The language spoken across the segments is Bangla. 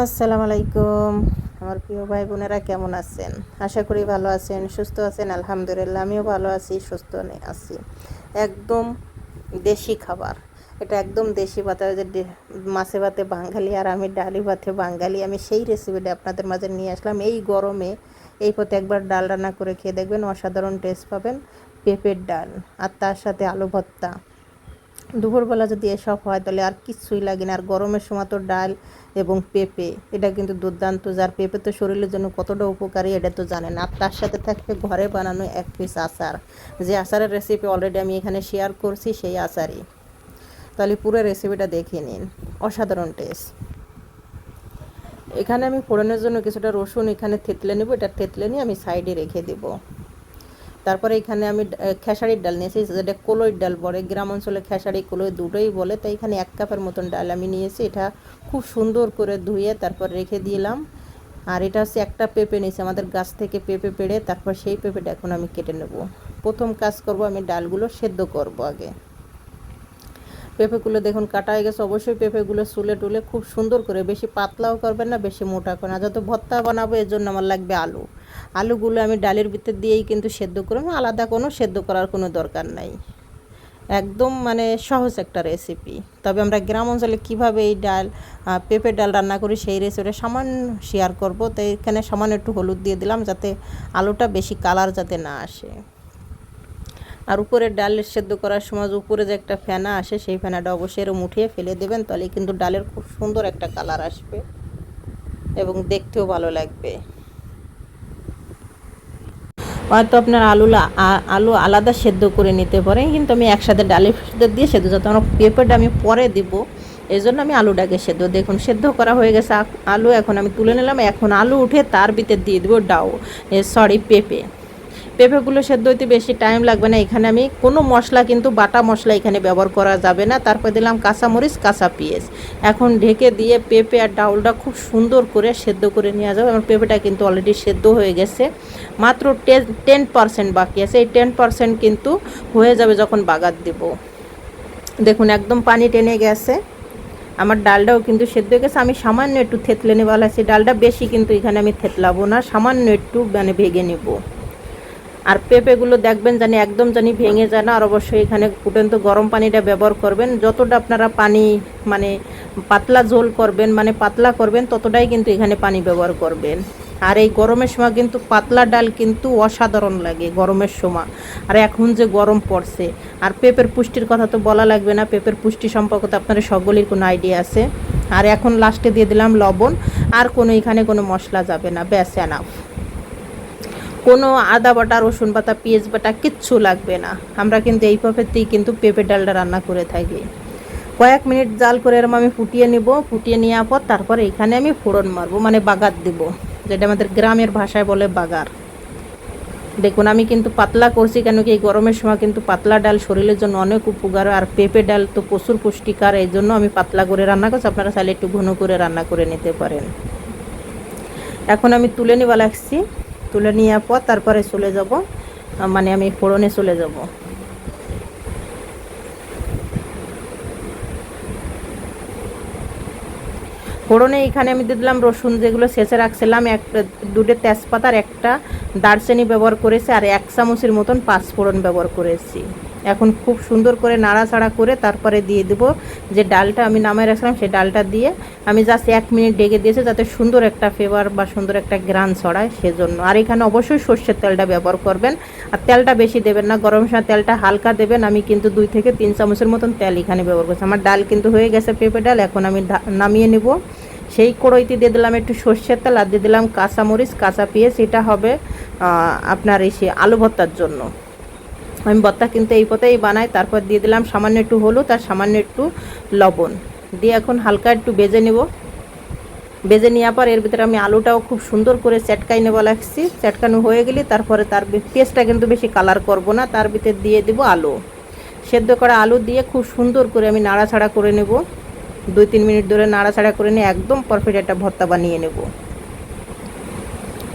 আসসালামু আলাইকুম আমার প্রিয় ভাই বোনেরা কেমন আছেন? আশা করি ভালো আছেন, সুস্থ আছেন, আলহামদুলিল্লাহ, আমিও ভালো আছি, সুস্থ আছি। একদম দেশি খাবার। এটা একদম দেশি ভাতে যে মাছে ভাতে বাঙালি আর আমি ডালি ভাতে বাঙালি। আমি সেই রেসিপিটা আপনাদের মাঝে নিয়ে আসলাম। এই গরমে এই পথে একবার ডাল রান্না করে খেয়ে দেখবেন অসাধারণ টেস্ট পাবেন পেঁপের ডাল আর তার সাথে আলু ভর্তা। দুপুরবেলা যদি এসব হয়, তাহলে আর কিচ্ছুই লাগে না। আর গরমের সময় তো ডাল এবং পেঁপে, এটা কিন্তু দুর্দান্ত। যার পেঁপে তো শরীরের জন্য কতটা উপকারী, এটা তো জানেন আর তার সাথে থাকবে ঘরে বানানো এক পিস আচার। যে আচারের রেসিপি অলরেডি আমি এখানে শেয়ার করছি, সেই আচারই। তাহলে পুরো রেসিপিটা দেখে নিন। অসাধারণ টেস্ট এখানে আমি ফোড়নের জন্য কিছুটা রসুন এখানে থেতলে নেব। এটা থেতলে নিয়ে আমি সাইডে রেখে দেবো। তারপরে এখানে আমি খেসারির ডাল নিয়েছি, যেটা কলইর ডাল বলে, গ্রাম অঞ্চলে খেসারি, কলই দুটোই বলে, তাই এখানে এক কাপের মতন ডাল আমি নিয়েছি, এটা খুব সুন্দর করে ধুয়ে তারপর রেখে দিলাম। আর এটা হচ্ছে একটা পেঁপে নিয়েছি, আমাদের গাছ থেকে পেঁপে পেড়ে, তারপর সেই পেঁপেটা এখন আমি কেটে নেব। প্রথম কাজ করব আমি ডালগুলো সেদ্ধ করব আগে। পেঁপেগুলো দেখুন কাটা হয়ে গেছে, অবশ্যই পেঁপেগুলো সুলে টুলে খুব সুন্দর করে, বেশি পাতলাও করবেন না, বেশি মোটা করবেন না। যত ভর্তা বানাবো, এর জন্য আমার লাগবে আলু। আলুগুলো আমি ডালের ভিতর দিয়েই কিন্তু সেদ্ধ করব, আলাদা কোনো সেদ্ধ করার কোনো দরকার নাই। একদম মানে সহজ একটা রেসিপি তবে আমরা গ্রাম অঞ্চলে কীভাবে এই ডাল পেঁপের ডাল রান্না করি সেই রেসিপিটা সামান্য শেয়ার করব। তো এখানে সামান্য একটু হলুদ দিয়ে দিলাম যাতে আলুটা বেশি কালার যাতে না আসে। আর উপরে ডাল সেদ্ধ করার সময় উপরে যে একটা ফেনা আসে, সেই ফেনাটা অবশ্যই এরকম উঠিয়ে ফেলে দেবেন তাহলে কিন্তু ডালের খুব সুন্দর একটা কালার আসবে এবং দেখতেও ভালো লাগবে। হয়তো আপনার আলুলা আলু আলাদা সেদ্ধ করে নিতে পারেন, কিন্তু আমি একসাথে ডালের সাথে দিয়ে সেদ্ধ যাতে আমার পেঁপেটা আমি পরে দিব এই জন্য আমি আলুটাকে সেদ্ধ, দেখুন সেদ্ধ করা হয়ে গেছে আলু এখন আমি তুলে নিলাম, এখন আলু উঠে তার ভিতর দিয়ে দেবো ডাউ সরি পেঁপে। পেঁপেগুলো সেদ্ধ হইতে বেশি টাইম লাগবে না। এখানে আমি কোনো মশলা কিন্তু বাটা মশলা এখানে ব্যবহার করা যাবে না। তারপর দিলাম কাঁচামরিচ, কাঁচা পেঁয়াজ। এখন ঢেকে দিয়ে পেঁপে আর ডাউলটা খুব সুন্দর করে সেদ্ধ করে নেওয়া যাবে। আমার পেঁপেটা কিন্তু অলরেডি সেদ্ধ হয়ে গেছে। মাত্র টেন পার্সেন্ট বাকি আছে। এই টেন পার্সেন্ট কিন্তু হয়ে যাবে যখন বাগাত দেব। দেখুন, একদম পানি টেনে গেছে। আমার ডালটাও কিন্তু সেদ্ধ হয়ে গেছে। আমি সামান্য একটু থেতলে নেওয়া আছে ডালটা বেশি কিন্তু এখানে আমি থেতলাবো না। সামান্য একটু মানে ভেঙে নেব। আর পেঁপেগুলো দেখবেন জানি একদম জানি ভেঙে যায় না, আর অবশ্যই এখানে ফুটন্ত গরম পানিটা ব্যবহার করবেন। যতটা আপনারা পানি মানে পাতলা ঝোল করবেন মানে পাতলা করবেন, ততটাই কিন্তু এখানে পানি ব্যবহার করবেন। আর এই গরমের সময় কিন্তু পাতলা ডাল কিন্তু অসাধারণ লাগে গরমের সময়। আর এখন যে গরম পড়ছে, আর পেঁপের পুষ্টির কথা তো বলা লাগবে না, পেঁপের পুষ্টি সম্পর্কে তো আপনাদের সকলের কোনো আইডিয়া আছে। আর এখন লাস্টে দিয়ে দিলাম লবণ, আর কোনো এখানে কোনো মশলা যাবে না, ব্যাস এনাফ কোনো আদা বাটা, রসুন বাটা, পেঁয়াজ বাটা কিচ্ছু লাগবে না। আমরা কিন্তু এই পদ্ধতিতেই কিন্তু পেঁপে ডালটা রান্না করে থাকি। কয়েক মিনিট জাল করে এরম আমি ফুটিয়ে নিব। ফুটিয়ে নেওয়ার পর তারপর এখানে আমি ফোড়ন মারবো মানে বাগার দেব, যেটা আমাদের গ্রামের ভাষায় বলে বাগার। দেখুন, আমি কিন্তু পাতলা করছি কেন কি এই গরমের সময় কিন্তু পাতলা ডাল শরীরের জন্য অনেক উপকার, আর পেঁপে ডাল তো প্রচুর পুষ্টিকার, এই জন্য আমি পাতলা করে রান্না করছি। আপনারা চাইলে একটু ঘন করে রান্না করে নিতে পারেন। এখন আমি তুলে নিবা লাগছি তুলে নেওয়ার পর তারপরে চলে যাব। মানে আমি ফোড়নে চলে যাব। ফোড়নে এখানে আমি দিয়ে দিলাম রসুন, যেগুলো শেষে রাখছিলাম। একটা দুটো তেজপাতার একটা দারচিনি ব্যবহার করেছি আর এক চামচের মতন পাঁচ ফোড়ন ব্যবহার করেছি। এখন খুব সুন্দর করে নাড়াচাড়া করে তারপরে দিয়ে দেবো যে ডালটা আমি নামায় রাখলাম সেই ডালটা দিয়ে আমি জাস্ট এক মিনিট ডেকে দিয়েছি যাতে সুন্দর একটা ফ্লেভার বা সুন্দর একটা গ্রান ছড়ায় সেজন্য। আর এখানে অবশ্যই সর্ষের তেলটা ব্যবহার করবেন। আর তেলটা বেশি দেবেন না, গরম সময় তেলটা হালকা দেবেন। আমি কিন্তু দুই থেকে তিন চামচের মতন তেল এখানে ব্যবহার করছি। আমার ডাল কিন্তু হয়ে গেছে পেঁপে ডাল, এখন আমি নামিয়ে নেব। সেই কড়াইতে দিয়ে দিলাম একটু সর্ষের তেল আর দিয়ে দিলাম কাঁচামরিচ, কাঁচা পেঁয়াজ। এটা হবে আপনার এই সে আলু ভর্তার জন্য। আমি ভর্তা কিন্তু এই পথেই বানাই, তারপর দিয়ে দিলাম সামান্য একটু হলুদ আর সামান্য একটু লবণ। দিয়ে এখন হালকা একটু বেজে নেব। বেজে নেওয়ার পর এর ভিতরে আমি আলুটাও খুব সুন্দর করে চেটকাই নেব লাগছি চেটকানো হয়ে গেলে তারপরে তার পেঁয়াজটা কিন্তু বেশি কালার করব না, তার ভিতরে দিয়ে দেব আলু। সেদ্ধ করা আলু দিয়ে খুব সুন্দর করে আমি নাড়াছাড়া করে নেব। দুই তিন মিনিট ধরে নাড়াছাড়া করে নিয়ে একদম পারফেক্ট একটা ভর্তা বানিয়ে নেব।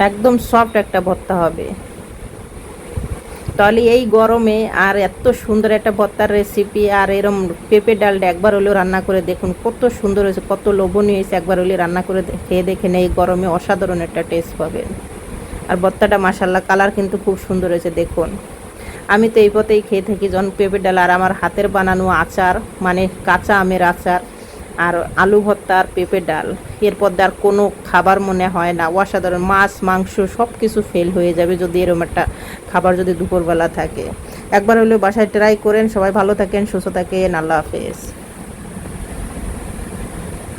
একদম সফট একটা ভর্তা হবে। তাহলে এই গরমে আর এত সুন্দর একটা ভর্তার রেসিপি আর এরম পেঁপে ডালটা একবার হলেও রান্না করে দেখুন, কত সুন্দর হয়েছে, কত লোভনীয় হয়েছে একবার হলে রান্না করে খেয়ে দেখেন, এই গরমে অসাধারণ একটা টেস্ট পাবেন। আর ভর্তাটা মাসাল্লাহ কালার কিন্তু খুব সুন্দর হয়েছে, দেখুন। আমি তো এই পথেই খেয়ে থাকি, যখন পেঁপে ডাল আর আমার হাতের বানানো আচার মানে কাঁচা আমের আচার আর আলু ভর্তা আর পেঁপে ডাল। এরপর আর কোনো খাবার মনে হয় না। অসাধারণ মাছ, মাংস সব কিছু ফেল হয়ে যাবে যদি এরকম একটা খাবার যদি দুপুরবেলা থাকে। একবার হলেও বাসায় ট্রাই করেন। সবাই ভালো থাকেন, সুস্থ থাকেন। আল্লাহ হাফেজ।